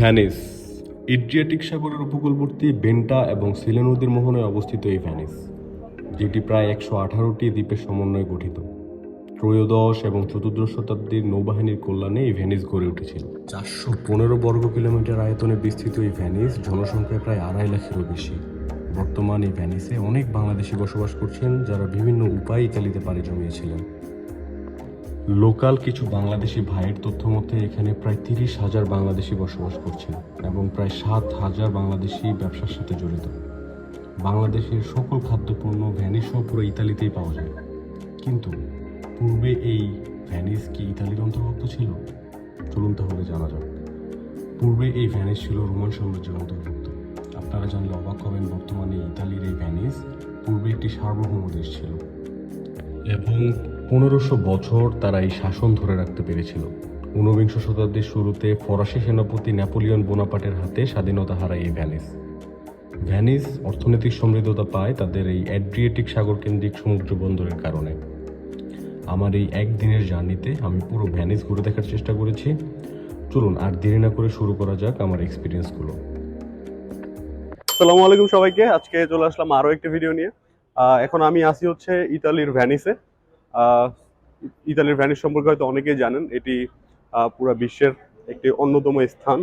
Venice. Adriatic সাগরের উপকূলবর্তী বেন্টা এবং সিলে নদীর মোহনায় অবস্থিত এই ভ্যানিস, যেটি প্রায় একশো আঠারোটি দ্বীপের সমন্বয়ে গঠিত। ত্রয়োদশ এবং চতুর্দশ শতাব্দীর নৌবাহিনীর কল্যাণে এই ভ্যানিস গড়ে উঠেছিল। চারশো পনেরো বর্গ কিলোমিটার আয়তনে বিস্তৃত এই ভ্যানিস জনসংখ্যায় প্রায় আড়াই লাখেরও বেশি। বর্তমান এই ভ্যানিসে অনেক বাংলাদেশি বসবাস করছেন, যারা বিভিন্ন উপায়ে ইতালিতে পাড়ি জমিয়েছিলেন। লোকাল কিছু বাংলাদেশি ভাইয়ের তথ্য মতে, এখানে প্রায় তিরিশ হাজার বাংলাদেশি বসবাস করছেন এবং প্রায় সাত হাজার বাংলাদেশি ব্যবসার সাথে জড়িত। বাংলাদেশের সকল খাদ্যপণ্য ভ্যানিস পুরো ইতালিতেই পাওয়া যায়। কিন্তু পূর্বে এই ভ্যানিস কি ইতালির অন্তর্ভুক্ত ছিল? চলুন তাহলে জানা যাক। পূর্বে এই ভ্যানিস ছিল রোমান সাম্রাজ্যের অন্তর্ভুক্ত। আপনারা জানলে অবাক হবেন, বর্তমানে ইতালির এই ভ্যানিস পূর্বে একটি সার্বভৌম দেশ ছিল। এবং পনেরোশো বছর তারা এই শাসন ধরে রাখতে পেরেছিল। ঊনবিংশ শতাব্দীর শুরুতে ফরাসি সেনাপতি নেপোলিয়ন বোনাপাটের হাতে স্বাধীনতা হারায় এই ভ্যানিস। ভ্যানিস অর্থনৈতিক সমৃদ্ধতা পায় তাদের এই অ্যাড্রিয়েটিক সাগর কেন্দ্রিক সমুদ্র বন্দরের কারণে। আমার এই একদিনের জার্নিতে আমি পুরো ভ্যানিস ঘুরে দেখার চেষ্টা করেছি। চলুন আর দেরি না করে শুরু করা যাক আমার এক্সপিরিয়েন্সগুলো আসসালামু আলাইকুম সবাইকে। আজকে চলে আসলাম আরও একটি ভিডিও নিয়ে। এখন আমি আসি হচ্ছে ইতালির ভ্যানিসে। ইতালির ভ্যানিস সম্পর্কে হয়তো অনেকেই জানেন, এটি পুরো বিশ্বের একটি অন্যতম স্থান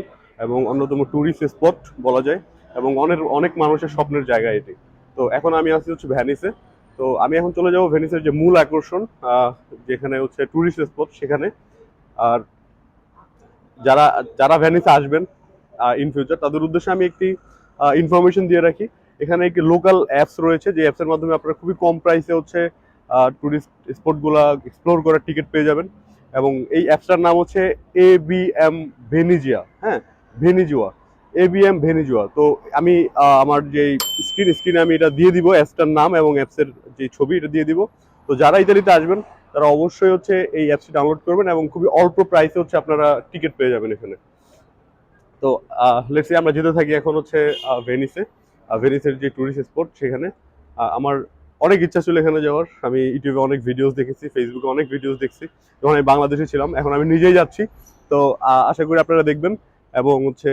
এবং অন্যতম ট্যুরিস্ট স্পট বলা যায় এবং অনেক অনেক মানুষের স্বপ্নের জায়গা এটি। তো এখন আমি আসি হচ্ছে ভ্যানিসে। তো আমি এখন চলে যাব ভ্যানিসের যে মূল আকর্ষণ যেখানে হচ্ছে ট্যুরিস্ট স্পট সেখানে। আর যারা যারা ভ্যানিসে আসবেন ইন ফিউচার তাদের উদ্দেশ্যে আমি একটি ইনফরমেশন দিয়ে রাখি। এখানে একটি লোকাল অ্যাপস রয়েছে, যে অ্যাপসের মাধ্যমে আপনারা খুবই কম প্রাইসে হচ্ছে টুরিস্ট স্পটগুলো এক্সপ্লোর করার টিকিট পেয়ে যাবেন। এবং এই অ্যাপসটার নাম হচ্ছে এ বি এম ভেনিজিয়া হ্যাঁ? ভেনিজুয়া এ বি এম ভেনিজুয়া তো আমি আমার যে স্ক্রিন স্ক্রিনে আমি এটা দিয়ে দিব অ্যাপসটার নাম এবং অ্যাপসের যে ছবি, এটা দিয়ে দিব। তো যারা ইতালিতে আসবেন, তারা অবশ্যই হচ্ছে এই অ্যাপসটি ডাউনলোড করবেন এবং খুবই অল্প প্রাইসে হচ্ছে আপনারা টিকিট পেয়ে যাবেন এখানে। তো লেটসে আমরা যেতে থাকি এখন হচ্ছে ভেনিসে ভেনিসের যে টুরিস্ট স্পট সেখানে আমার অনেক ইচ্ছা ছিল এখানে যাওয়ার। আমি ইউটিউবে অনেক ভিডিওস দেখেছি ফেসবুকে অনেক ভিডিওস দেখছি। যখন আমি বাংলাদেশে ছিলাম, এখন আমি নিজেই যাচ্ছি। তো আশা করি আপনারা দেখবেন এবং হচ্ছে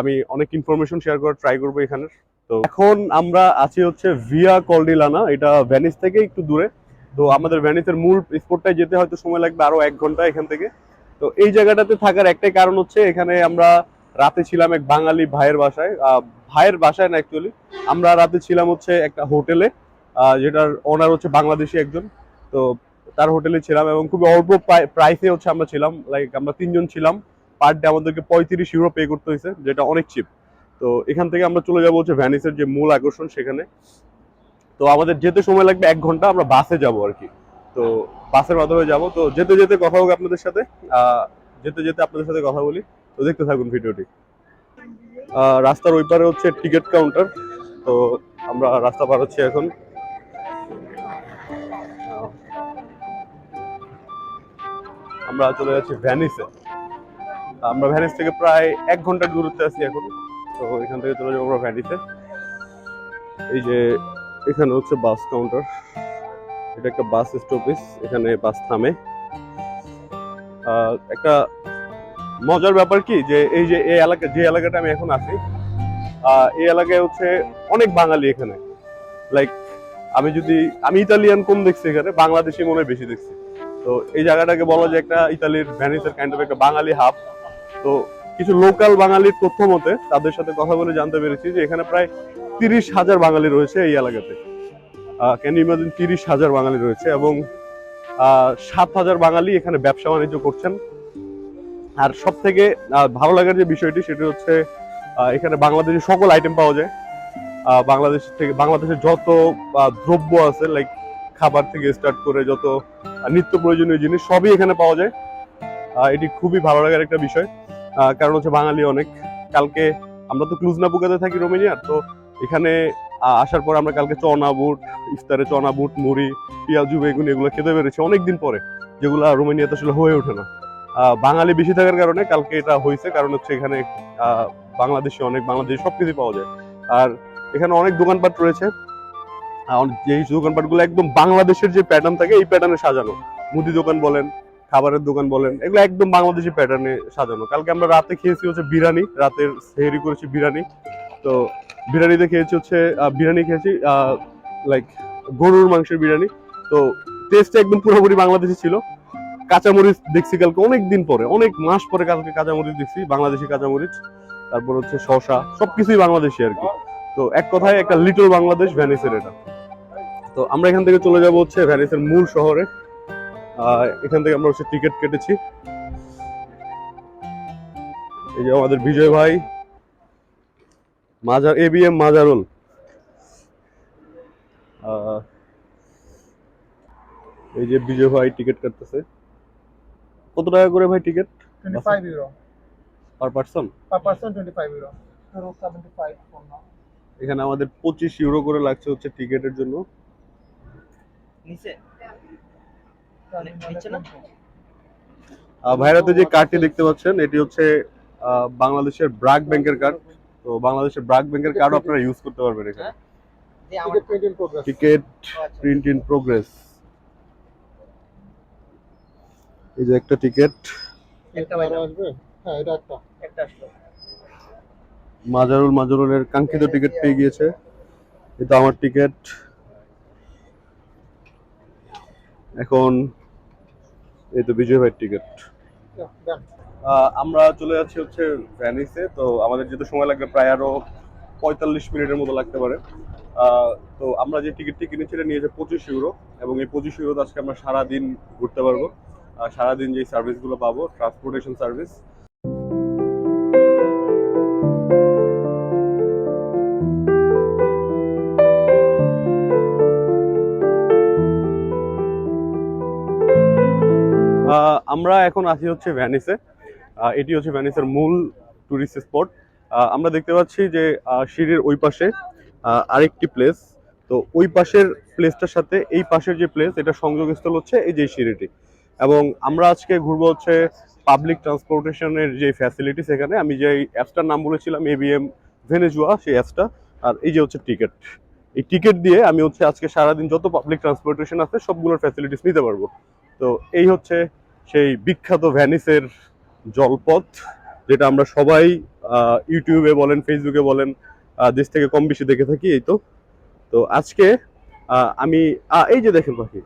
আমি অনেক ইনফরমেশন শেয়ার করার ট্রাই করব এখানে। তো, এখন আমরা আছি হচ্ছে ভিয়া কলডিলানা এটা ভ্যানিস থেকে একটু দূরে। তো, আমাদের ভ্যানিসের মূল স্পটটায় যেতে হয়তো সময় লাগবে আরও এক ঘণ্টা এখান থেকে। তো, এই জায়গাটাতে থাকার একটাই কারণ হচ্ছে, এখানে আমরা রাতে ছিলাম এক বাঙালি ভাইয়ের বাসায়। ভাইয়ের বাসায় না অ্যাকচুয়ালি আমরা রাতে ছিলাম হচ্ছে একটা হোটেলে। যেটার ওনার হচ্ছে বাংলাদেশি একজন। তো তার হোটেলে ছিলাম এবং খুবই অল্প প্রাইসে হচ্ছে আমরা ছিলাম। লাইক আমরা তিনজন ছিলাম। পার ডে আমাদেরকে পঁয়ত্রিশ ইউরো পে করতে হয়েছে, যেটা অনেক চিপ তো এখান থেকে আমরা চলে যাব হচ্ছে ভ্যানিসের যে মূল আকর্ষণ সেখানে। তো আমাদের যেতে সময় লাগবে এক ঘণ্টা, আমরা বাসে যাব আর কি। তো বাসের মাধ্যমে যাব। তো যেতে যেতে কথা হোক আপনাদের সাথে। যেতে যেতে আপনাদের সাথে কথা বলি। তো দেখতে থাকুন ভিডিওটি। রাস্তার ওই পারে হচ্ছে টিকিট কাউন্টার তো আমরা রাস্তা পার হচ্ছি এখন। আমরা চলে যাচ্ছি ভ্যানিসে আমরা ভ্যানিস থেকে প্রায় এক ঘণ্টার দূরত্বে আছি এখন। তো এখান থেকে চলে যাব আমরা ভ্যানিসে এই যে এখানে হচ্ছে বাস কাউন্টার এটা একটা বাস স্টপেজ এখানে বাস থামে। একটা মজার ব্যাপার কি যে এই যে এই এলাকা, যে এলাকাটা আমি এখন আছি এই এলাকায় হচ্ছে অনেক বাঙালি এখানে। লাইক আমি যদি, আমি ইতালিয়ান কম দেখছি এখানে, বাংলাদেশি মনে বেশি দেখছি। তো এই জায়গাটাকে বলা যায় একটা ইতালির ভ্যানিসের কাইন্ড অফ একটা বাঙালি হাব তো কিছু লোকাল বাঙালির তথ্য মতে তাদের সাথে কথা বলে জানতে পেরেছি যে এখানে প্রায় তিরিশ হাজার বাঙালি রয়েছে এই এলাকাতে। ক্যান ইমাজিন তিরিশ হাজার বাঙালি রয়েছে এবং সাত হাজার বাঙালি এখানে ব্যবসা বাণিজ্য করছেন। আর সব থেকে ভালো লাগার যে বিষয়টি সেটি হচ্ছে এখানে বাংলাদেশের সকল আইটেম পাওয়া যায়। বাংলাদেশ থেকে বাংলাদেশের যত দ্রব্য আছে লাইক খাবার থেকে স্টার্ট করে যত নিত্য প্রয়োজনীয় জিনিস সবই এখানে পাওয়া যায়। এটি খুবই ভালো লাগার একটা বিষয়। কারণ হচ্ছে বাঙালি অনেক। কালকে আমরা তো ক্লুজনাপুকাতে থাকি রোমেনিয়ার তো এখানে আসার পর আমরা কালকে চনা বুট, ইফতারে চনা বুট, মুড়ি, পেঁয়াজু, বেগুন এগুলো খেতে পেরেছি অনেকদিন পরে, যেগুলো রোমেনিয়াতে আসলে হয়ে ওঠে না। বাঙালি বেশি থাকার কারণে কালকে এটা হয়েছে, কারণ হচ্ছে এখানে বাংলাদেশি অনেক বাংলাদেশি সবকিছু পাওয়া যায়। আর এখানে অনেক দোকানপাট রয়েছে। যেই দোকানপাটগুলো একদম বাংলাদেশের যে প্যাটার্ন থাকে, এই প্যাটার্নে সাজানো। মুদি দোকান বলেন, খাবারের দোকান বলেন, এগুলো একদম বাংলাদেশি প্যাটার্নে সাজানো। কালকে আমরা রাতে খেয়েছি হচ্ছে বিরিয়ানি, রাতের সেহরি করেছি বিরিয়ানি। তো বিরিয়ানিতে খেয়েছি হচ্ছে বিরিয়ানি খেয়েছি লাইক গরুর মাংসের বিরিয়ানি। তো টেস্ট একদম পুরোপুরি বাংলাদেশি ছিল। কাঁচামরিচ দেখছি কালকে অনেক দিন পরে, অনেক মাস পরে কালকে কাঁচামরিচ দেখছি, বাংলাদেশি কাঁচামরিচ, তারপর হচ্ছে শশা সবকিছুই বাংলাদেশি আর কি। তো এক কথায় একটা লিটল বাংলাদেশ ভ্যানিসের এটা। তো আমরা এখান থেকে চলে যাব হচ্ছে ভ্যানিসের মূল শহরে। এখান থেকে আমরা হচ্ছে টিকিট কেটেছি। এই যে আমাদের বিজয় ভাই Mazar A B M Mazarul. আহ, এই যে বিজয় ভাই টিকিট কাটতেছে। কত টাকা করে ভাই ticket? 25 euro. Per person Per person, 25 euro. Euro 75 for now. এখানে আমাদের পঁচিশ ইউরো করে লাগছে হচ্ছে টিকিটের জন্য। নিচে নিচে না? ভাইরাতে যে কার্ডটি দেখতে পাচ্ছেন এটি হচ্ছে বাংলাদেশের ব্রাক ব্যাংকের কার্ড তো বাংলাদেশের ব্রাক ব্যাংকের কার্ড আপনারা ইউজ করতে পারবেন এখানে. টিকিট। প্রিন্ট ইন প্রোগ্রেস এই যে একটা টিকিট একটা আসবে? হ্যাঁ এটা একটা। একটা আসলো। মাজারুল মাজারুলের কাঙ্ক্ষিত টিকিট পেয়ে গিয়েছে। এটা আমার টিকিট এখন এই তো বিজয় ভাইয়ের টিকিট আমরা চলে যাচ্ছি হচ্ছে ভ্যানিসে তো আমাদের যেহেতু সময় লাগবে, প্রায় আরও পঁয়তাল্লিশ মিনিটের মতো লাগতে পারে। তো আমরা যে টিকিটটি কিনেছি, এটা নিয়েছে পঁচিশ ইউরো এবং এই পঁচিশ ইউরোতে আজকে আমরা সারাদিন ঘুরতে পারব। সারাদিন যে সার্ভিসগুলো পাবো ট্রান্সপোর্টেশন সার্ভিস আমরা এখন আছি হচ্ছে ভ্যানিসে এটি হচ্ছে ভ্যানিসের মূল ট্যুরিস্ট স্পট আমরা দেখতে পাচ্ছি যে সিঁড়ির ওই পাশে আরেকটি প্লেস তো ওই পাশের প্লেসটার সাথে এই পাশের যে প্লেস এটা সংযোগস্থল হচ্ছে এই যে সিঁড়িটি। এবং আমরা আজকে ঘুরবো হচ্ছে পাবলিক ট্রান্সপোর্টেশনের যে ফ্যাসিলিটি সেখানে আমি যে অ্যাপসটার নাম বলেছিলাম এবিএম ভেনেজুয়া সেই অ্যাপসটা আর এই যে হচ্ছে টিকিট এই টিকিট দিয়ে আমি হচ্ছে আজকে সারাদিন যত পাবলিক ট্রান্সপোর্টেশন আছে, সবগুলোর ফ্যাসিলিটিস নিতে পারব। তো এই হচ্ছে সেই বিখ্যাত ভ্যানিসের জলপথ, যেটা আমরা সবাই ইউটিউবে বলেন, ফেসবুকে বলেন দেশ থেকে কম বেশি দেখে থাকি, এই তো। তো আজকে আমি এই যে দেখেন পাখি।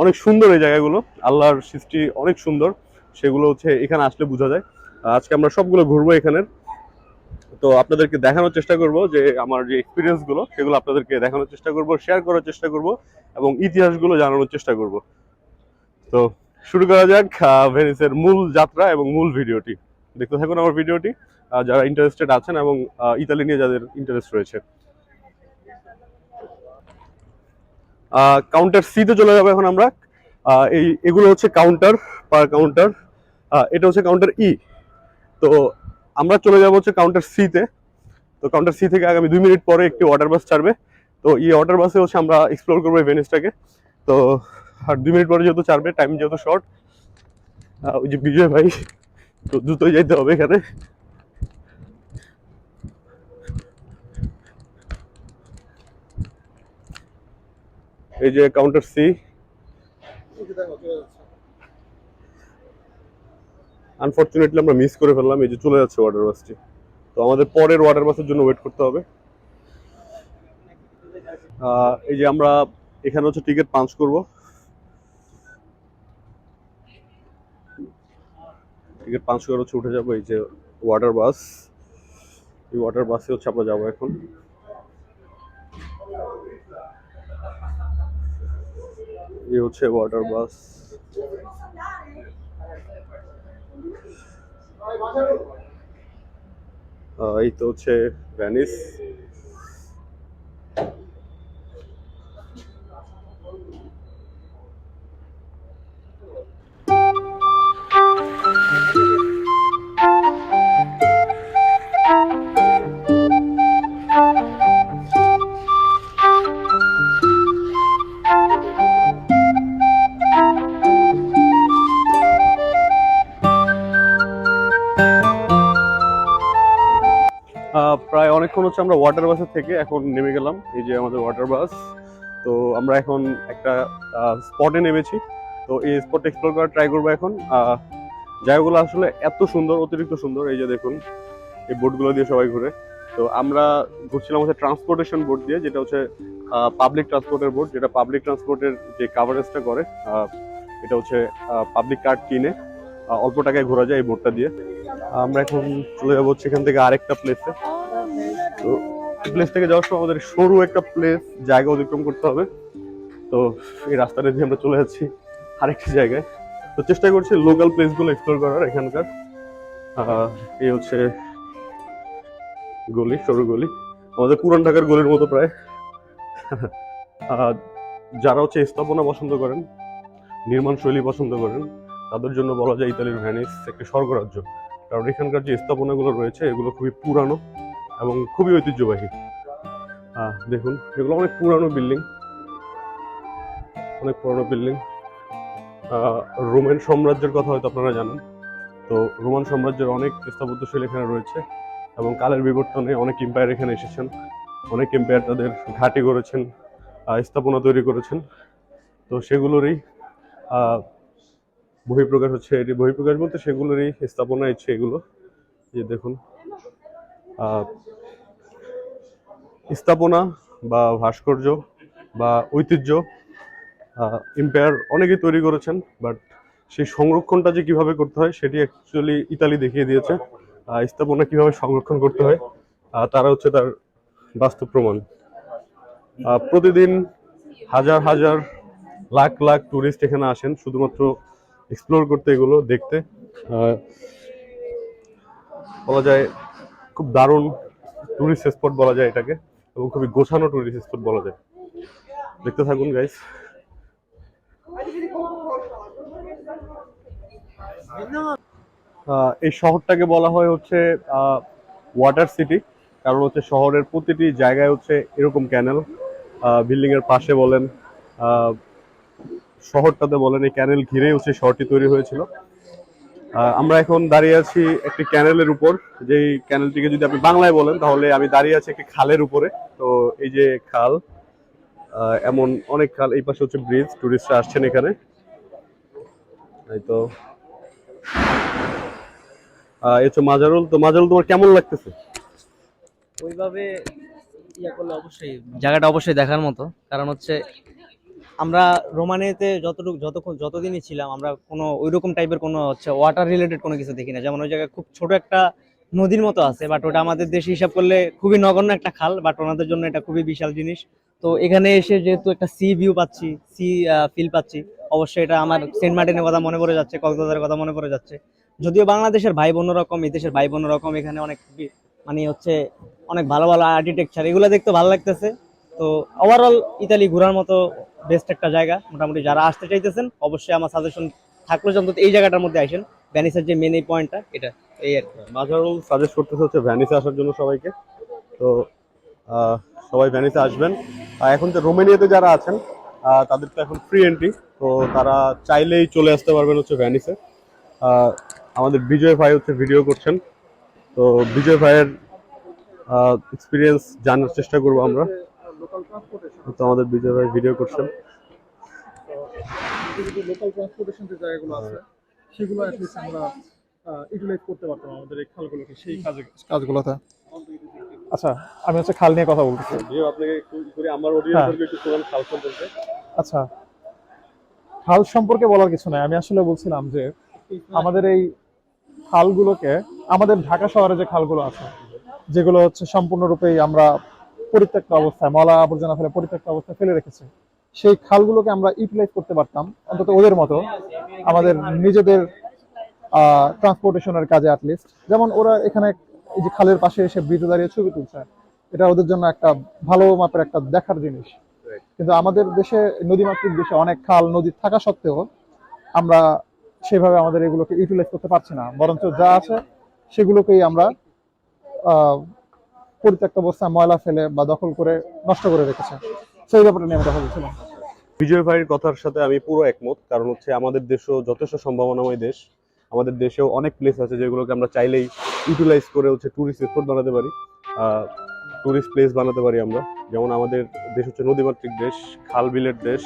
অনেক সুন্দর এই জায়গাগুলো। আল্লাহর সৃষ্টি অনেক সুন্দর। সেগুলো হচ্ছে এখানে আসলে বোঝা যায়। আজকে আমরা সবগুলো ঘুরবো এখানের। তো আপনাদেরকে দেখানোর চেষ্টা করব যে, আমার যে এক্সপিরিয়েন্সগুলো, সেগুলো আপনাদেরকে দেখানোর চেষ্টা করব শেয়ার করার চেষ্টা করব। এবং ইতিহাসগুলো জানানোর চেষ্টা করব। তো শুরু করা যাক ভেনিসের মূল যাত্রা এবং মূল ভিডিওটি। দেখতে থাকুন আমার ভিডিওটি যারা ইন্টারেস্টেড আছেন এবং ইতালি নিয়ে যাদের ইন্টারেস্ট রয়েছে। কাউন্টার সিতে চলে যাব এখন আমরা। এই, এগুলো হচ্ছে কাউন্টার পার কাউন্টার এটা হচ্ছে কাউন্টার ই তো আমরা চলে যাব হচ্ছে কাউন্টার সিতে তো। কাউন্টার সি থেকে আগামী দুই মিনিট পরে একটি ওয়াটার বাস ছাড়বে। তো এই অর্ডার বাসে হচ্ছে আমরা এক্সপ্লোর করব এই ভেনিসটাকে তো আর দুই মিনিট পরে যেহেতু ছাড়বে টাইম যেহেতু শর্ট ওই যে বিজয় ভাই, তো দ্রুতই যাইতে হবে এখানে। এই যে কাউন্টার সি আনফরচুনেটলি আমরা মিস করে ফেললাম, এই যে চলে যাচ্ছে ওয়াটার বাসটি তো আমাদের পরের ওয়াটার বাসের জন্য ওয়েট করতে হবে। এই যে আমরা এখানে হচ্ছে টিকিট পাঞ্চ করব। টিকিট পাঞ্চ করে হচ্ছে উঠে যাব এই যে ওয়াটার বাস এই ওয়াটার বাসে হচ্ছে আমরা যাব এখন। এই হচ্ছে ওয়াটার বাস এই তো হচ্ছে ভ্যানিস প্রায় অনেকক্ষণ হচ্ছে আমরা ওয়াটার বাসের থেকে এখন নেমে গেলাম, এই যে আমাদের ওয়াটার বাস তো আমরা এখন একটা স্পটে নেমেছি। তো এই স্পট এক্সপ্লোর করার ট্রাই করব এখন। জায়গাগুলো আসলে এত সুন্দর, অতিরিক্ত সুন্দর, এই যে দেখুন, এই বোটগুলো দিয়ে সবাই ঘুরে। তো আমরা ঘুরছিলাম হচ্ছে ট্রান্সপোর্টেশন বোর্ড দিয়ে, যেটা হচ্ছে পাবলিক ট্রান্সপোর্টের বোর্ড যেটা পাবলিক ট্রান্সপোর্টের যে কাভারেজটা করে এটা হচ্ছে পাবলিক কার্ড কিনে অল্প টাকায় ঘোরা যায় এই বোটটা দিয়ে। আমরা এখন চলে যাব হচ্ছে এখান থেকে আরেকটা প্লেসে তো প্লেস থেকে যাওয়ার সময় আমাদের সরু একটা প্লেস জায়গা অতিক্রম করতে হবে। তো এই রাস্তাটা দিয়ে আমরা চলে যাচ্ছি আরেকটি জায়গায়। তো চেষ্টা করছি লোকাল প্লেসগুলো এক্সপ্লোর করার এখানকার। এই হচ্ছে গলি, সরু গলি। আমাদের পুরান ঢাকার গলির মতো প্রায়। যারা হচ্ছে স্থাপনা পছন্দ করেন, নির্মাণ শৈলী পছন্দ করেন, তাদের জন্য বলা যায় ইতালির ভ্যানিস একটি স্বর্গরাজ্য। কারণ এখানকার যে স্থাপনাগুলো রয়েছে, এগুলো খুবই পুরানো। এবং খুবই ঐতিহ্যবাহী। দেখুন, এগুলো অনেক পুরানো বিল্ডিং। অনেক পুরানো বিল্ডিং। রোমান সাম্রাজ্যের কথা হয়তো আপনারা জানেন। তো রোমান সাম্রাজ্যের অনেক স্থাপত্যশৈলী এখানে রয়েছে এবং কালের বিবর্তনে অনেক এম্পায়ার এখানে এসেছেন। অনেক এম্পায়ার তাদের ঘাঁটি করেছেন স্থাপনা তৈরি করেছেন। তো সেগুলোরই বহিঃপ্রকাশ হচ্ছে এটি। বহিঃপ্রকাশ বলতে সেগুলোরই স্থাপনা ইচ্ছে এগুলো। যে দেখুন স্থাপনা বা ভাস্কর্য বা ঐতিহ্য এম্পায়ার অনেকেই তৈরি করেছেন বাট সেই সংরক্ষণটা যে কীভাবে করতে হয় সেটি অ্যাকচুয়ালি ইতালি দেখিয়ে দিয়েছে। স্থাপনা কীভাবে সংরক্ষণ করতে হয় তারা হচ্ছে তার বাস্তব প্রমাণ। প্রতিদিন হাজার হাজার, লাখ লাখ টুরিস্ট এখানে আসেন, শুধুমাত্র এক্সপ্লোর করতে এগুলো দেখতে। বলা যায় খুব দারুণ টুরিস্ট স্পট বলা যায় এটাকে এবং খুবই গোছানো টুরিস্ট স্পট বলা যায়। দেখতে থাকুন গাইস এই শহরটাকে বলা হয় হচ্ছে ওয়াটার সিটি কারণ হচ্ছে শহরের প্রতিটি জায়গায় হচ্ছে এরকম ক্যানেল বিল্ডিং এর পাশে বলেন শহরটাতে বলেন, এই ক্যানেল ঘিরেই হচ্ছে শহরটি তৈরি হয়েছিল। আমরা এখন দাঁড়িয়ে আছি একটি ক্যানেলের উপর। যেই ক্যানেলটিকে যদি আপনি বাংলায় বলেন, তাহলে আমি দাঁড়িয়ে আছি একটি খালের উপরে। তো এই যে খাল এমন অনেক খাল, এই পাশে হচ্ছে ব্রিজ, টুরিস্টরা আসছেন এখানে। তো। এই হচ্ছে মাজারুল। তো মাজারুল, তোমার কেমন লাগতেছে? ওইভাবে করলে অবশ্যই, জায়গাটা অবশ্যই দেখার মতো। কারণ হচ্ছে আমরা রোমানিয়াতে যতটুকু, যতক্ষণ, যতদিনই ছিলাম, আমরা কোনো ওইরকম টাইপের কোনো হচ্ছে ওয়াটার রিলেটেড কোনো কিছু দেখি না। যেমন ওই জায়গায় খুব ছোট একটা নদীর মতো আছে বাট ওটা আমাদের দেশে হিসাব করলে খুবই নগণ্য একটা খাল বাট ওনাদের জন্য এটা খুবই বিশাল জিনিস। তো এখানে এসে যেহেতু একটা সি ভিউ পাচ্ছি সি ফিল পাচ্ছি, অবশ্যই এটা আমার সেন্ট মার্টিনের কথা মনে পড়ে যাচ্ছে, কক্সবাজারের কথা মনে পড়ে যাচ্ছে। যদিও বাংলাদেশের ভাই বোন রকম এই দেশের ভাই বোন রকম এখানে অনেক মানে হচ্ছে অনেক ভালো ভালো আর্কিটেকচার এগুলো দেখতে ভালো লাগতেছে। তো ওভারঅল ইতালি ঘোরার মতো বেস্ট একটা জায়গা। মোটামুটি যারা আসতে চাইতেছেন, অবশ্যই আমার সাজেশন থাকল যে অন্তত এই জায়গাটার মধ্যে আসেন। ভ্যানিসের যে মেন এই পয়েন্টটা এটা, এই আর কি। মাজারুল সাজেস্ট করতেছে হচ্ছে ভ্যানিসে আসার জন্য সবাইকে। তো সবাই ভ্যানিসে আসবেন। আর এখন তো রোমেনিয়াতে যারা আছেন তাদের তো এখন ফ্রি এন্ট্রি তো তারা চাইলেই চলে আসতে পারবেন হচ্ছে ভ্যানিসে আমাদের বিজয় ভাই হচ্ছে ভিডিও করছেন। তো বিজয় ভাইয়ের এক্সপিরিয়েন্স জানার চেষ্টা করব আমরা। তো আমাদের বিজয় ভাই ভিডিও করছেন। লোকাল ট্রান্সপোর্টেশন যে জায়গাগুলো আছে সেগুলো অ্যাটলিস্ট আমরা ইউটিলাইজ করতে পারতাম আমাদের এই খালগুলোকে সেই কাজে কাজগুলোতে। আচ্ছা আমি হচ্ছে খাল নিয়ে কথা বলতেছি। জিও আপনাকে করে আমার হ্যাঁ। অডিয়েন্সদেরকে একটু শোনান খাল সম্পর্কে। আচ্ছা খাল সম্পর্কে বলার কিছু নাই। আমি আসলে বলছিলাম যে আমাদের এই খালগুলোকে আমাদের ঢাকা শহরে যে খালগুলো আছে যেগুলো হচ্ছে সম্পূর্ণরূপেই আমরা পরিত্যক্ত অবস্থায় ময়লা আবর্জনা ফেলে পরিত্যক্ত অবস্থায় ফেলে রেখেছে। সেই খালগুলোকে আমরা ইউটিলাইজ করতে পারতাম, অন্তত ওদের মতো, আমাদের নিজেদের ট্রান্সপোর্টেশনের কাজে অ্যাটলিস্ট যেমন ওরা এখানে এই যে খালের পাশে এসে ব্রিজে দাঁড়িয়ে ছবি তুলছে, এটা ওদের জন্য একটা ভালো মাপের একটা দেখার জিনিস। কিন্তু আমাদের দেশে নদীমাতৃক দেশে অনেক খাল, নদী থাকা সত্ত্বেও আমরা সেভাবে আমাদের এগুলোকে ইউটিলাইজ করতে পারছি না। বরঞ্চ যা আছে সেগুলোকেই আমরা পরিত্যক্ত অবস্থায় ময়লা ফেলে বা দখল করে নষ্ট করে রেখেছে। সেই ব্যাপারটা নিয়ে আমি কথা বলছিলাম। বিজয় ভাইয়ের কথার সাথে আমি পুরো একমত কারণ হচ্ছে আমাদের দেশও যথেষ্ট সম্ভাবনাময় দেশ। আমাদের দেশেও অনেক প্লেস আছে যেগুলোকে আমরা চাইলেই ইউটিলাইজ করে হচ্ছে টুরিস্ট স্পট বানাতে পারি। আহ, টুরিস্ট প্লেস বানাতে পারি আমরা। যেমন আমাদের দেশ হচ্ছে নদীমাতৃক দেশ খাল বিলের দেশ।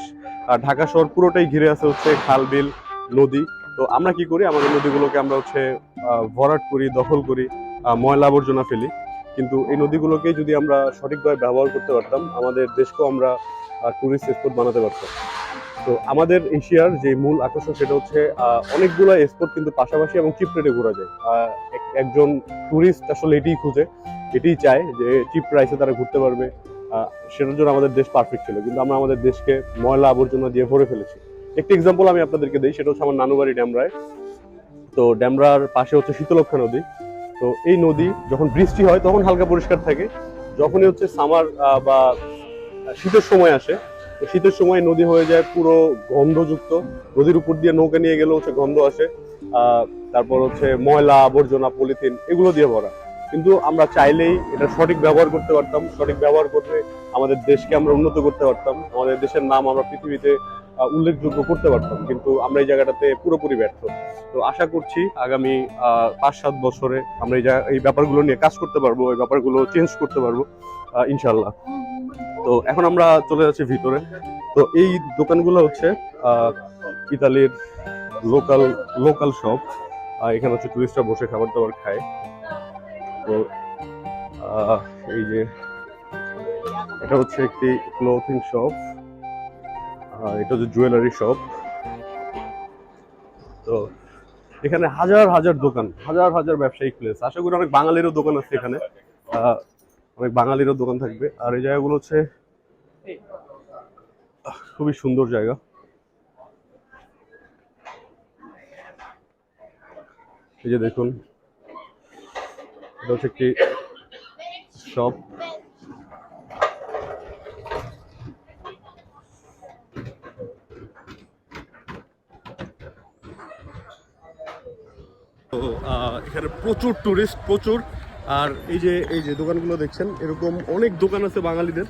আর ঢাকা শহর পুরোটাই ঘিরে আছে হচ্ছে খাল বিল নদী। তো আমরা কি করি? আমাদের নদীগুলোকে আমরা হচ্ছে ভরাট করি দখল করি ময়লা আবর্জনা ফেলি। কিন্তু এই নদীগুলোকে যদি আমরা সঠিকভাবে ব্যবহার করতে পারতাম, আমাদের দেশকেও আমরা টুরিস্ট স্পট বানাতে পারতাম। তো আমাদের এশিয়ার যে মূল আকর্ষণ সেটা হচ্ছে অনেকগুলো স্পট কিন্তু পাশাপাশি এবং চিপ রেটে ঘোরা যায়। একজন টুরিস্ট আসলে এটাই খুঁজে, এটাই চায় যে চিপ প্রাইসে তারা ঘুরতে পারবে। সেটার জন্য আমাদের দেশ পারফেক্ট ছিল, কিন্তু আমরা আমাদের দেশকে ময়লা আবর্জনা দিয়ে ভরে ফেলেছি। একটি এক্সাম্পল আমি আপনাদেরকে দিই, সেটা হচ্ছে আমার নানুবাড়ি ড্যামরায় তো ড্যামরার পাশে হচ্ছে শীতলক্ষা নদী। তো এই নদী যখন বৃষ্টি হয় তখন হালকা পরিষ্কার থাকে। যখনই হচ্ছে সামার বা শীতের সময় আসে, তো শীতের সময় নদী হয়ে যায় পুরো গন্ধযুক্ত। নদীর উপর দিয়ে নৌকা নিয়ে গেলেও হচ্ছে গন্ধ আসে। তারপর হচ্ছে ময়লা, আবর্জনা, পলিথিন এগুলো দিয়ে ভরা। কিন্তু আমরা চাইলেই এটা সঠিক ব্যবহার করতে পারতাম। সঠিক ব্যবহার করলে আমাদের দেশকে আমরা উন্নত করতে পারতাম। আমাদের দেশের নাম আমরা পৃথিবীতে উল্লেখযোগ্য করতে পারতাম, কিন্তু আমরা এই জায়গাটাতে পুরোপুরি ব্যর্থ। তো আশা করছি আগামী পাঁচ সাত বছরে আমরা এই এই ব্যাপারগুলো নিয়ে কাজ করতে পারব, এই ব্যাপারগুলো চেঞ্জ করতে পারব ইনশাল্লাহ তো এখন আমরা চলে যাচ্ছি ভিতরে। তো এই দোকানগুলো হচ্ছে ইতালির লোকাল লোকাল শপ এখানে হচ্ছে টুরিস্টরা বসে খাবার দাবার খায়। তো এই যে, এটা হচ্ছে একটি ক্লোথিং শপ এটা হচ্ছে জুয়েলারি শপ তো এখানে হাজার হাজার দোকান, হাজার হাজার ব্যবসায়িক প্লেস আশা করি অনেক বাঙালিরও দোকান আছে এখানে। অনেক বাঙালিরও দোকান থাকবে। আর এই জায়গাগুলো হচ্ছে খুবই সুন্দর জায়গা। এই যে দেখুন, এটা হচ্ছে একটি শপ তো আহ, এখানে প্রচুর টুরিস্ট প্রচুর। আর এই যে এই যে দোকানগুলো দেখছেন, এরকম অনেক দোকান আছে বাঙালিদের।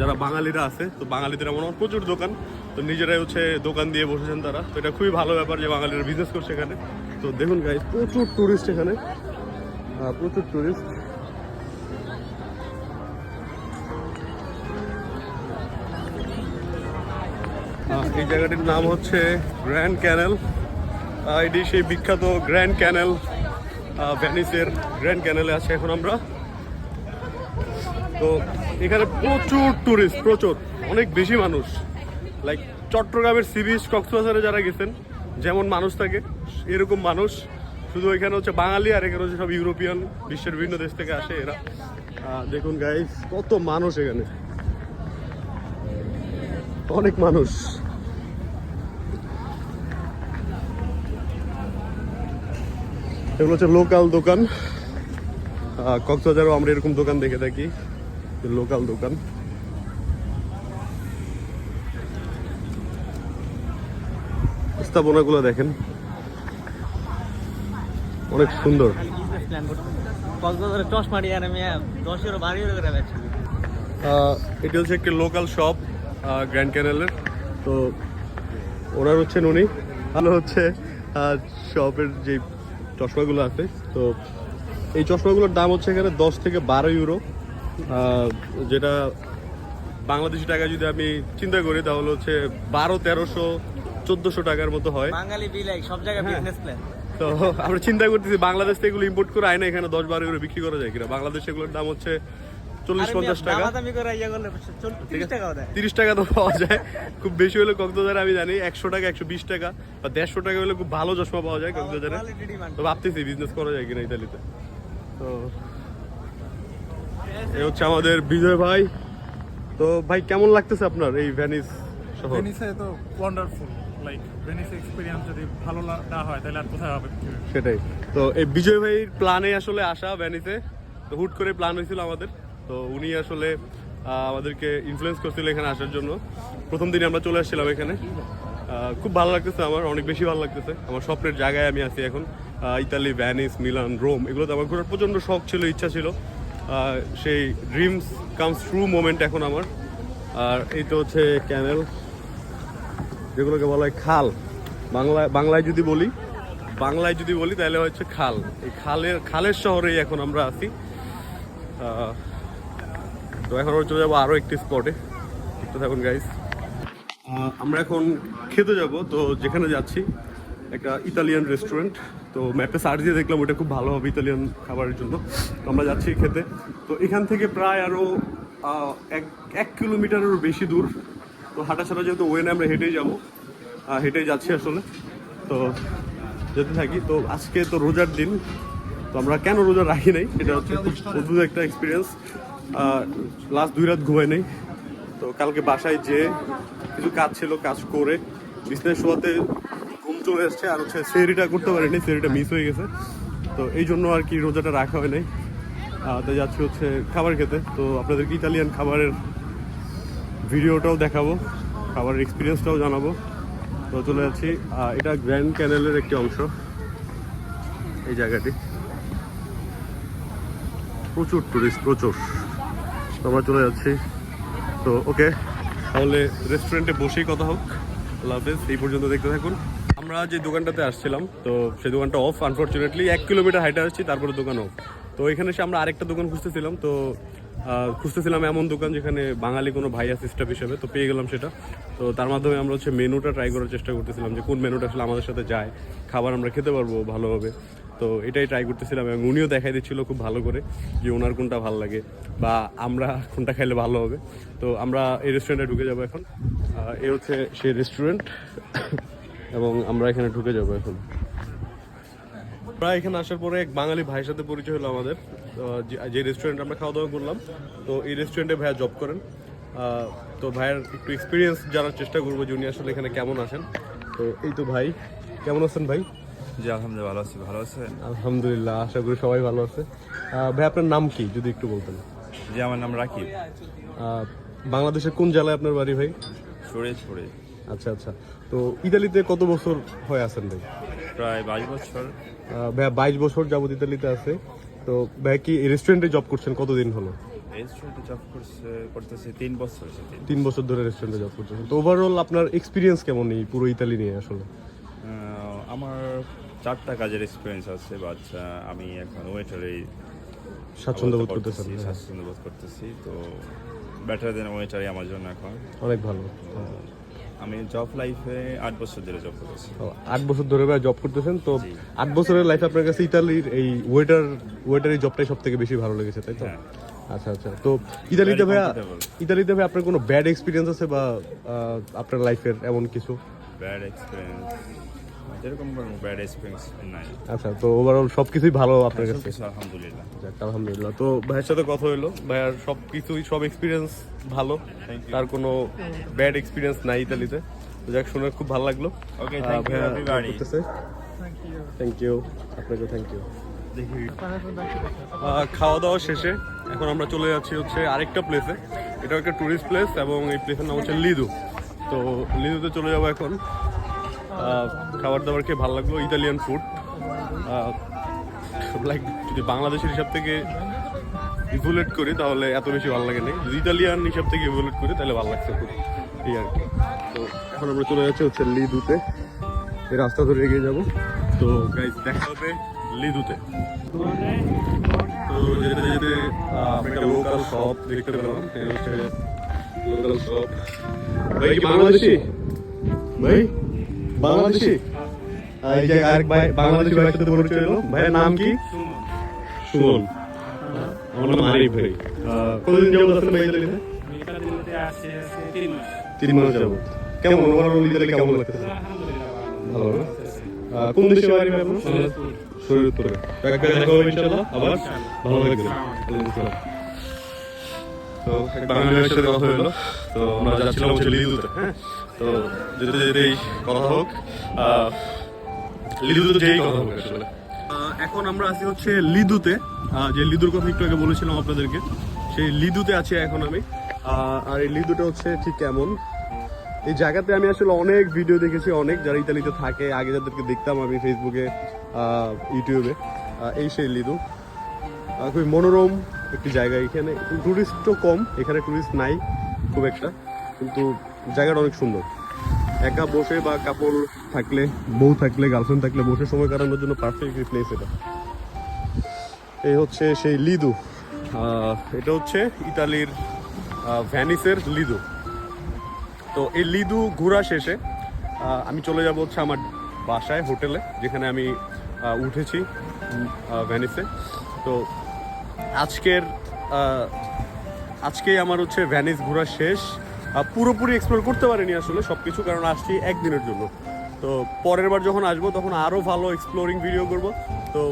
যারা বাঙালিরা আছে, তো বাঙালিদের এমন প্রচুর দোকান। তো নিজেরাই হচ্ছে দোকান দিয়ে বসেছেন তারা। তো এটা খুবই ভালো ব্যাপার যে বাঙালিরা বিজনেস করছে এখানে। তো দেখুন গাইজ প্রচুর টুরিস্ট এখানে। প্রচুর টুরিস্ট এই জায়গাটির নাম হচ্ছে গ্র্যান্ড ক্যানেল এটি সেই বিখ্যাত গ্র্যান্ড ক্যানেল ভ্যানিসের গ্র্যান্ড ক্যানেলে আছে এখন আমরা। তো এখানে প্রচুর টুরিস্ট প্রচুর। অনেক বেশি মানুষ। লাইক চট্টগ্রামের সি কক্সবাজারে যারা গেছেন, যেমন মানুষ থাকে, এরকম মানুষ। শুধু এখানে হচ্ছে বাঙালি আর এখানে হচ্ছে সব ইউরোপিয়ান, বিশ্বের বিভিন্ন দেশ থেকে আসে এরা। দেখুন গাইস কত মানুষ এখানে। অনেক মানুষ। এগুলো হচ্ছে লোকাল দোকান। কক্সবাজারও আমরা এরকম দোকান দেখে থাকি লোকাল দোকান। স্থাপনাগুলো দেখেন। অনেক সুন্দর। আহ, এটি হচ্ছে একটি লোকাল শপ গ্র্যান্ড ক্যানেলের তো ওনার হচ্ছেন উনি। ভালো হচ্ছে শপের যে চশমাগুলো আছে। তো এই চশমাগুলোর দাম হচ্ছে এখানে দশ থেকে বারো ইউরো। যেটা বাংলাদেশি টাকা যদি আমি চিন্তা করি তাহলে হচ্ছে বারো তেরোশো চোদ্দশো টাকার মতো হয়। বাঙালি বিলাই সব জায়গায় হ্যাঁ। বিজনেস প্ল্যান তো আমরা চিন্তা করতেছি বাংলাদেশ থেকে এগুলো ইম্পোর্ট করে আয় না এখানে দশ বারো ইউরো বিক্রি করা যায় কিনা। বাংলাদেশ এগুলোর দাম হচ্ছে চল্লিশ পঞ্চাশ টাকা। ইয়ে করলে তিরিশ টাকাও দেয়। তিরিশ টাকা তো পাওয়া যায়। খুব বেশি হলে কক্সবাজারে আমি জানি একশো টাকা একশো বিশ টাকা বা দেড়শো টাকা হলে খুব ভালো চশমা পাওয়া যায় কক্সবাজারে। তো ভাবতেছি বিজনেস করা যায় কিনা ইতালিতে। তো এই হচ্ছে আমাদের বিজয় ভাই। তো ভাই কেমন লাগতেছে আপনার এই ভ্যানিস শহর? ভেনিসে তো ওয়ান্ডারফুল লাইক ভেনিস এক্সপিরিয়েন্স যদি ভালো না- না হয় তাহলে আর কোথায় হবে সেটাই। তো এই বিজয় ভাইয়ের প্ল্যানে আসলে আসা ভ্যানিসে তো হুট করে প্ল্যান হয়েছিল আমাদের। তো উনি আসলে আমাদেরকে ইনফ্লুয়েন্স করছিল এখানে আসার জন্য। প্রথম দিনে আমরা চলে আসছিলাম এখানে। খুব ভালো লাগতেছে আমার, অনেক বেশি ভালো লাগতেছে। আমার স্বপ্নের জায়গায় আমি আছি এখন। ইতালি, ভ্যানিস, মিলান, রোম, এগুলোতে আমার ঘোরার প্রচণ্ড শখ ছিল, ইচ্ছা ছিল। সেই ড্রিমস কামস ট্রু মোমেন্ট এখন আমার। আর এই তো হচ্ছে ক্যানেল, যেগুলোকে বলা হয় খাল। বাংলায় বাংলায় যদি বলি, বাংলায় যদি বলি তাহলে হচ্ছে খাল। এই খালের খালের শহরেই এখন আমরা আছি। তো এখন আমরা চলে যাব আরও একটি স্পটে দেখতে থাকুন গাইস আমরা এখন খেতে যাব। তো যেখানে যাচ্ছি, একটা ইতালিয়ান রেস্টুরেন্ট তো ম্যাপে সার্চ দিয়ে দেখলাম, ওটা খুব ভালো হবে ইতালিয়ান খাবারের জন্য। তো আমরা যাচ্ছি খেতে। তো এখান থেকে প্রায় আরও এক এক কিলোমিটারেরও বেশি দূর। তো হাঁটাছাড়া যেহেতু ওয়েনে আমরা হেঁটেই যাব। হেঁটেই যাচ্ছি আসলে। তো যেতে থাকি। তো আজকে তো রোজার দিন। তো আমরা কেন রোজা রাখি নাই এটা হচ্ছে খুব অদ্ভুত একটা এক্সপিরিয়েন্স লাস্ট দুই রাত ঘুমাই নাই। তো কালকে বাসায় যে কিছু কাজ ছিল, কাজ করে বিছনায় শোয়াতে ঘুম চলে এসছে আর হচ্ছে সেরিটা করতে পারিনি সেরিটা মিস হয়ে গেছে। তো এই জন্য আর কি রোজাটা রাখা হয় নাই। তাই যাচ্ছি হচ্ছে খাবার খেতে। তো আপনাদেরকে ইতালিয়ান খাবারের ভিডিওটাও দেখাবো, খাবারের এক্সপিরিয়েন্সটাও জানাব। তো চলে যাচ্ছি। এটা গ্র্যান্ড ক্যানেলের একটি অংশ। এই জায়গাটি। প্রচুর টুরিস্ট প্রচুর। আমরা চলে যাচ্ছি। তো ওকে তাহলে রেস্টুরেন্টে বসেই কথা হোক। হাফেজ, এই পর্যন্ত দেখতে থাকুন। আমরা যে দোকানটাতে আসছিলাম, তো সেই দোকানটা অফ আনফর্চুনেটলি এক কিলোমিটার হাইটে আসছি, তারপরে দোকান অফ তো এখানে এসে আমরা আরেকটা দোকান খুঁজতেছিলাম, তো খুঁজতেছিলাম এমন দোকান যেখানে বাঙালি কোনো ভাইয়া স্টাফ হিসেবে, তো পেয়ে গেলাম সেটা। তো তার মাধ্যমে আমরা হচ্ছে মেনুটা ট্রাই করার চেষ্টা করতেছিলাম যে কোন মেনুটা আসলে আমাদের সাথে যায়, খাবার আমরা খেতে পারব ভালোভাবে। তো এটাই ট্রাই করতেছিলাম এবং উনিও দেখাই দিচ্ছিল খুব ভালো করে যে ওনার কোনটা ভালো লাগে বা আমরা কোনটা খাইলে ভালো হবে। তো আমরা এই রেস্টুরেন্টে ঢুকে যাব এখন। এ হচ্ছে সেই রেস্টুরেন্ট এবং আমরা এখানে ঢুকে যাব এখন। প্রায় এখানে আসার পরে এক বাঙালি ভাইয়ের সাথে পরিচয় হলো আমাদের। যে- রেস্টুরেন্টে আমরা খাওয়া দাওয়া করলাম, তো এই রেস্টুরেন্টে ভাইয়া জব করেন। তো ভাইয়ের একটু এক্সপিরিয়েন্স জানার চেষ্টা করব যে উনি আসলে এখানে কেমন আছেন। তো এই তো ভাই, কেমন আছেন ভাই? জি আলহামদুলিল্লাহ ভালো আছি। ভালো আছে আলহামদুলিল্লাহ আশা করি সবাই ভালো আছে। ভাই আপনার নাম কি? যদি একটু বলতেন। জি আমার নাম রাকিব। বাংলাদেশের কোন জেলায় আপনার বাড়ি ভাই? সরে সরে আচ্ছা আচ্ছা। তো ইতালিতে কত বছর হয়ে আছেন ভাই? প্রায় বাইশ বছর। ভাইয়া বাইশ বছর যাবত ইতালিতে আছে। তো ভাই কি রেস্টুরেন্টে জব করছেন? কতদিন হলো? রেস্টুরেন্টে জব করছে করতেছে তিন বছর তিন তিন বছর ধরে রেস্টুরেন্টে জব করতেছেন। তো ওভারঅল আপনার এক্সপিরিয়েন্স কেমন এই পুরো ইতালি নিয়ে আসলে? আমার চারটা কাজের এক্সপিরিয়েন্স আছে বাট আমি এখন ওয়েটারে স্বাচ্ছন্দ্য বোধ করতেছেন হ্যাঁ, স্বাচ্ছন্দ্য বোধ করতেছি তো বেটার দেন ওয়েটারই আমার জন্য এখন। অনেক ভালো। আমি জব লাইফে আট বছর ধরে জব করতেছি। তো আট বছর ধরে জব করতেছেন তো আট বছরের লাইফে আপনার কাছে ইতালির এই ওয়েটার ওয়েটার এই জবটাই সব থেকে বেশি ভালো লেগেছে তাই তো? হ্যাঁ। আচ্ছা আচ্ছা। তো ইতালিতে ভাইয়া ইতালিতে ভাই আপনার কোনো ব্যাড এক্সপিরিয়েন্স আছে বা আপনার লাইফের এমন কিছু? ব্যাড এক্সপিরিয়েন্স এরকম কোনো ব্যাড এক্সপিরিয়েন্স নাই। আচ্ছা তো ওভারঅল সবকিছুই ভালো আপনার কাছে? আলহামদুলিল্লাহ। যাক, আলহামদুলিল্লাহ। তো ভাইয়ের সাথে কথা হলো ভাইয়ার সব কিছুই সব এক্সপিরিয়েন্স ভালো তার কোনো ব্যাড এক্সপিরিয়েন্স নাই ইতালিতে। তো যাক শুনে খুব ভালো লাগল। You, ভাইয়া everybody. করতেছে। থ্যাংক ইউ আপনাকে থ্যাংক ইউ খাওয়া দাওয়া শেষে এখন আমরা চলে যাচ্ছি হচ্ছে আরেকটা প্লেসে এটা একটা টুরিস্ট প্লেস এবং এই প্লেসের নাম হচ্ছে লিদু তো লিদুতে চলে যাব এখন। খাবার দাবার খেয়ে ভালো লাগল ইতালিয়ান ফুড লাইক যদি বাংলাদেশের হিসাব থেকে ইভুলেট করি, তাহলে এত বেশি ভালো লাগে না যদি ইতালিয়ান হিসাব থেকে ইভুলেট করি, তাহলে ভালো লাগছে খুব। এই আর কি। তো এখন আমরা চলে যাচ্ছি হচ্ছে লিদুতে এই রাস্তা ধরে এগিয়ে যাব। তো গাইজ দেখা হবে লিদুতে তো যেতে যেতে লোকাল শপ দেখতে পেলাম। লোকাল শপ ভাই, কি বাংলাদেশি? ভাই? বাংলাদেশি? এই যে আরেক ভাই বাংলাদেশি ভাইয়ের সাথে পরিচয় হলো। ভাইয়ের নাম কি? সুমন। আমার নাম আরিফ ভাই। কতদিন যাবত আছেন ভাই ইতালিতে? তিন মাস যাবত। কেমন? ওভারঅল ইতালি কেমন লাগতেছে? ভালো কোন দেশে বাড়ি আপনার? শরীরপুরে একবার দেখা হবে ইনশাআল্লাহ। আবার ভালো লাগবে। তো এক কথা হলো তো আমরা যাচ্ছিলাম হচ্ছে লিদুতে হ্যাঁ? তো যেতে যেতেই কথা হোক লিদুতে যেই কথা হোক আসলে। এখন আমরা আছি হচ্ছে লিদুতে। যে লিদুর কথা একটু আগে বলেছিলাম আপনাদেরকে, সেই লিদুতে আছি এখন আমি। আর এই লিদুটা হচ্ছে ঠিক কেমন? এই জায়গাতে আমি আসলে অনেক ভিডিও দেখেছি, অনেক যারা ইতালিতে থাকে, আগে যাদেরকে দেখতাম আমি ফেসবুকে ইউটিউবে এই সেই লিদু। খুবই মনোরম একটি জায়গা এখানে। টুরিস্টও কম, এখানে টুরিস্ট নাই খুব একটা। কিন্তু জায়গাটা অনেক সুন্দর। একা বসে বা কাপড় থাকলে বউ থাকলে গার্লফ্রেন্ড থাকলে বসে সময় কাটানোর জন্য পারফেক্ট প্লেস এটা। এই হচ্ছে সেই লিদু। এটা হচ্ছে ইতালির ভ্যানিসের লিদু। তো এই লিদু ঘোরা শেষে আমি চলে যাব হচ্ছে আমার বাসায় হোটেলে যেখানে আমি উঠেছি ভ্যানিসে তো আজকের আহ, আজকে আমার হচ্ছে ভ্যানিস ঘোরা শেষ। পুরোপুরি এক্সপ্লোর করতে পারিনি আসলে সব কিছু কারণ আসছি একদিনের জন্য। তো পরের বার যখন আসব, তখন আরও ভালো এক্সপ্লোরিং ভিডিও করব। তো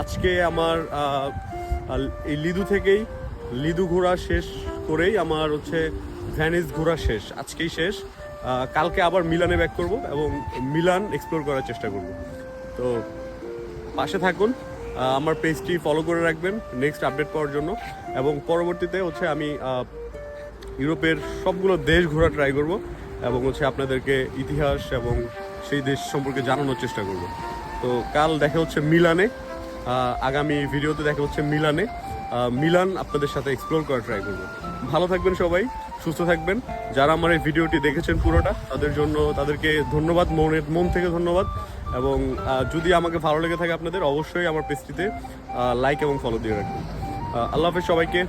আজকে আমার এই লিদু থেকেই, লিদু ঘোরা শেষ করেই আমার হচ্ছে ভ্যানিস ঘোরা শেষ, আজকেই শেষ। কালকে আবার মিলানে ব্যাক করব এবং মিলান এক্সপ্লোর করার চেষ্টা করব। তো পাশে থাকুন আমার পেজটি ফলো করে রাখবেন নেক্সট আপডেট পাওয়ার জন্য। এবং পরবর্তীতে হচ্ছে আমি ইউরোপের সবগুলো দেশ ঘোরা ট্রাই করব এবং হচ্ছে আপনাদেরকে ইতিহাস এবং সেই দেশ সম্পর্কে জানানোর চেষ্টা করব। তো কাল দেখা হচ্ছে মিলানে আগামী ভিডিওতে দেখা হচ্ছে মিলানে। মিলান আপনাদের সাথে এক্সপ্লোর করা ট্রাই করব। ভালো থাকবেন সবাই, সুস্থ থাকবেন। যারা আমার এই ভিডিওটি দেখেছেন পুরোটা, তাদের জন্য তাদেরকে ধন্যবাদ মনের মন থেকে ধন্যবাদ। এবং যদি আমাকে ভালো লেগে থাকে আপনাদের, অবশ্যই আমার পেজটিতে লাইক এবং ফলো দিয়ে রাখবেন। আল্লাহ হাফেজ সবাইকে।